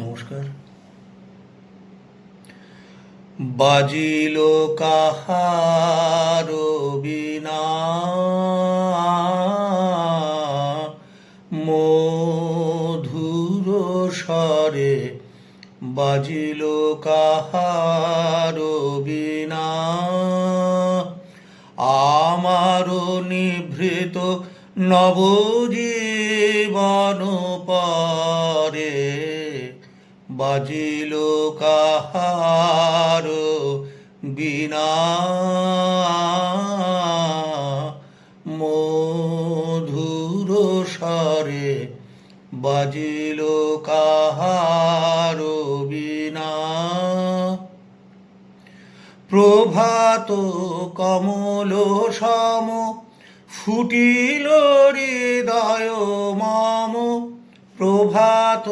নমস্কার। বাজিল কাহার মধুর স্বরে বাজিল কাহার আমার নিভৃত নবজীবন পরে বাজিল কাহার বিনা। মধুর স্বরে বাজিল কাহার বিনা। প্রভাত কমল সম ফুটিল হৃদয় মম। প্রভাত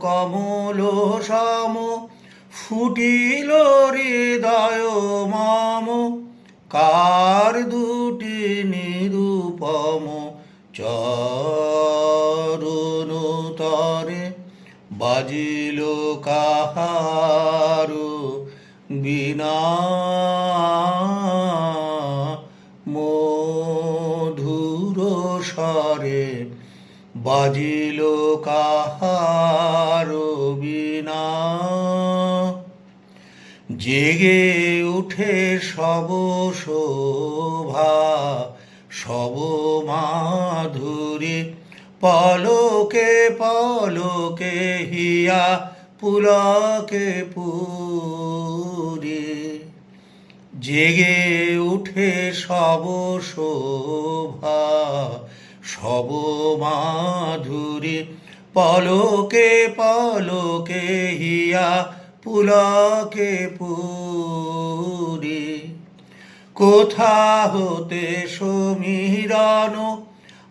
কমল সম, ফুটিল হৃদয় মম। কার দুটি নিরূপম চরণ তরে বাজিল কাহার বিনা মধুর স্বরে বাজিল কাহার বিনা। জেগে উঠে সব শোভা, সব মাধুরী, পলকে পলকে হিয়া, পুলকে পুরী। জেগে উঠে সব শোভা সব মাধুরী, পলকে পলকে হিয়া, পুলকে পুরী। কোথা হতে সমীরণ,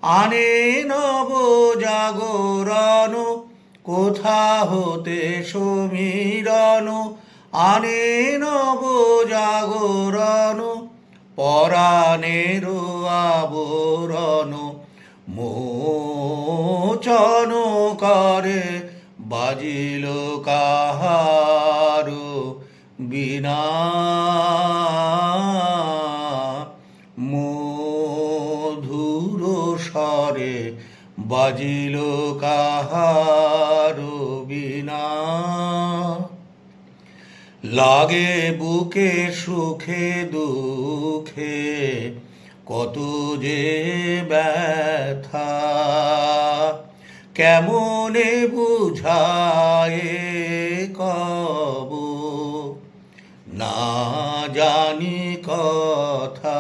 আনে নব জাগরণ। কোথা হতে সমীরণ, আনে নব জাগরণ। পরাণের আবরণ মোচন করে বাজিল কাহারু বিনা। মধুর স্বরে বাজিল কাহারু বিনা। লাগে বুকে সুখে দুঃখে কত যে ব্যথা, কেমনে বুঝায় কব? না জানি কথা,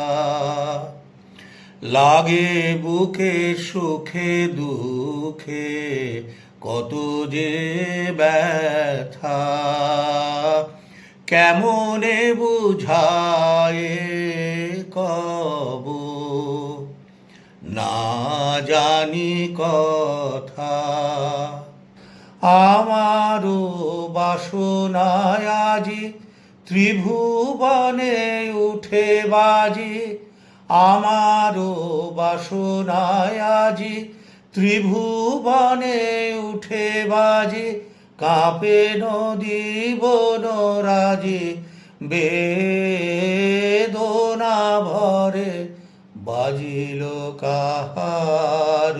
লাগে বুকে, সুখে, দুঃখে কত যে ব্যথা, কেমনে বুঝায় না জানি কথা। আমারও বাসনায় আজি ত্রিভুবনে উঠে বাজি। আমারও বাসনায় আজি ত্রিভুবনে উঠে বাজি। কাপে নদী বনরাজি বেদনা ভরে বাজিল কাহার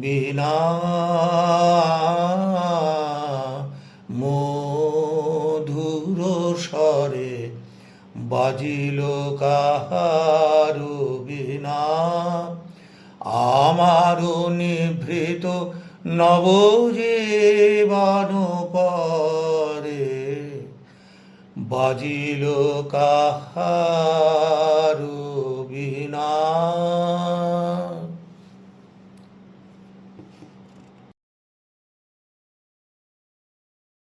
বিনা মধুর স্বরে বাজিল কাহারু বিনা। আমার নিভৃত নবজীবন পরে বাজিল কাহার